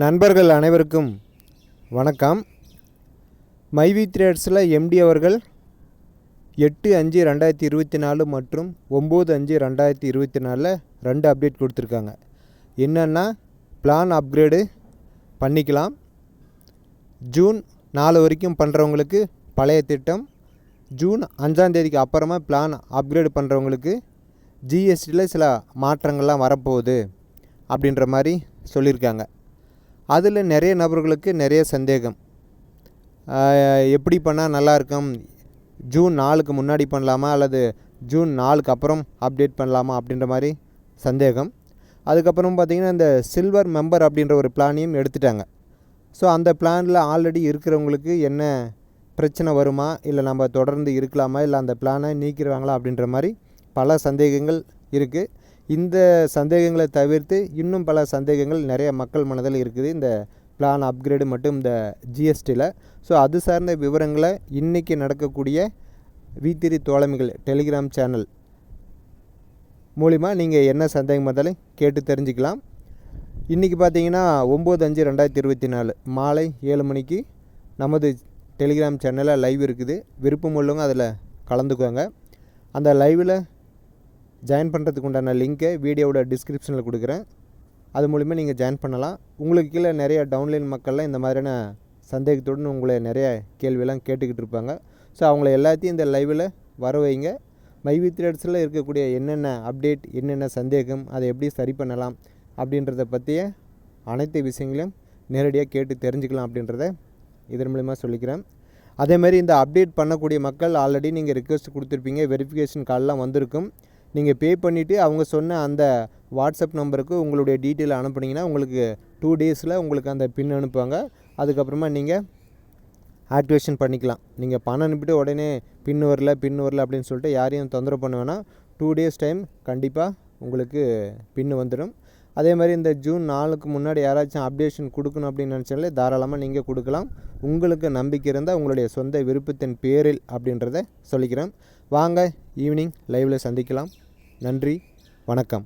நண்பர்கள் அனைவருக்கும் வணக்கம். மைவி த்ரேட்ஸில் எம்டி அவர்கள் எட்டு அஞ்சு ரெண்டாயிரத்தி இருபத்தி நாலு மற்றும் ஒம்பது அஞ்சு ரெண்டாயிரத்தி இருபத்தி நாலில் ரெண்டு அப்டேட் கொடுத்துருக்காங்க. என்னென்னா பிளான் அப்கிரேடு பண்ணிக்கலாம். ஜூன் நாலு வரைக்கும் பண்ணுறவங்களுக்கு பழைய திட்டம். ஜூன் அஞ்சாந்தேதிக்கு அப்புறமா பிளான் அப்கிரேடு பண்ணுறவங்களுக்கு ஜிஎஸ்டியில் சில மாற்றங்கள்லாம் வரப்போகுது அப்படின்ற மாதிரி சொல்லியிருக்காங்க. அதில் நிறைய நபர்களுக்கு நிறைய சந்தேகம். எப்படி பண்ணால் நல்லாயிருக்கும் ஜூன் நாலுக்கு முன்னாடி பண்ணலாமா? அல்லது ஜூன் நாலுக்கு அப்புறம் அப்டேட் பண்ணலாமா? அப்படின்ற மாதிரி சந்தேகம். அதுக்கப்புறம் பார்த்திங்கன்னா இந்த சில்வர் மெம்பர் அப்படின்ற ஒரு பிளானையும் எடுத்துட்டாங்க. ஸோ அந்த பிளானில் ஆல்ரெடி இருக்கிறவங்களுக்கு என்ன பிரச்சனை வருமா? இல்லை நம்ம தொடர்ந்து இருக்கலாமா? இல்லை அந்த பிளானை நீக்கிடுவாங்களா? அப்படின்ற மாதிரி பல சந்தேகங்கள் இருக்குது இந்த சந்தேகங்களை தவிர்த்து இன்னும் பல சந்தேகங்கள் நிறைய மக்கள் மனதில் இருக்குது. இந்த பிளான் அப்கிரேடு மட்டும் இந்த ஜிஎஸ்டியில் ஸோ அது சார்ந்த விவரங்களை இன்றைக்கி நடக்கக்கூடிய வீத்திரி தோழமைகள் டெலிகிராம் சேனல் மூலிமா நீங்கள் என்ன சந்தேகம் இருந்தாலும் கேட்டு தெரிஞ்சுக்கலாம். இன்றைக்கி பார்த்தீங்கன்னா ஒம்பது அஞ்சு ரெண்டாயிரத்தி இருபத்தி நாலு மாலை ஏழு மணிக்கு நமது டெலிகிராம் சேனலில் லைவ் இருக்குது. விருப்பம் உள்ளவங்க அதில் கலந்துக்கோங்க. அந்த லைவில் ஜாயின் பண்ணுறதுக்கு உண்டான லிங்க்கை வீடியோவோட டிஸ்கிரிப்ஷனில் கொடுக்குறேன். அது மூலிமா நீங்கள் ஜாயின் பண்ணலாம். உங்களுக்கு கீழே நிறைய டவுன்லைன் மக்கள்லாம் இந்த மாதிரியான சந்தேகத்துடன் உங்களை நிறைய கேள்வியெல்லாம் கேட்டுக்கிட்டு இருப்பாங்க. ஸோ அவங்கள எல்லாத்தையும் இந்த லைவில் வர வைங்க. மைவி த்ரெட்ஸில் இருக்கக்கூடிய என்னென்ன அப்டேட் என்னென்ன சந்தேகம் அதை எப்படி சரி பண்ணலாம் அப்படின்றத பற்றிய அனைத்து விஷயங்களையும் நேரடியாக கேட்டு தெரிஞ்சுக்கலாம் அப்படின்றத இதன் மூலிமா சொல்லிக்கிறேன். அதேமாதிரி இந்த அப்டேட் பண்ணக்கூடிய மக்கள் ஆல்ரெடி நீங்கள் ரிக்வெஸ்ட் கொடுத்துருப்பீங்க. வெரிஃபிகேஷன் கால்லாம் வந்திருக்கும். நீங்கள் பே பண்ணிவிட்டு அவங்க சொன்ன அந்த வாட்ஸ்அப் நம்பருக்கு உங்களுடைய டீட்டெயில் அனுப்புனீங்கன்னா உங்களுக்கு டூ டேஸில் உங்களுக்கு அந்த பின் அனுப்புவாங்க. அதுக்கப்புறமா நீங்கள் ஆக்டிவேஷன் பண்ணிக்கலாம். நீங்கள் பணம் அனுப்பிட்டு உடனே பின் வரல பின் வரல அப்படின்னு சொல்லிட்டு யாரையும் தொந்தரவு பண்ண வேணாம். டூ டேஸ் டைம் கண்டிப்பாக உங்களுக்கு பின்னு வந்துடும். அதே மாதிரி இந்த ஜூன் நாலுக்கு முன்னாடி யாராச்சும் அப்டேஷன் கொடுக்கணும் அப்படின்னு நினச்சாலே தாராளமாக நீங்கள் கொடுக்கலாம். உங்களுக்கு நம்பிக்கை இருந்தால் உங்களுடைய சொந்த விருப்பத்தின் பேரில் அப்படின்றத சொல்லிக்கிறேன். வாங்க ஈவினிங் லைவில் சந்திக்கலாம். நன்றி வணக்கம்.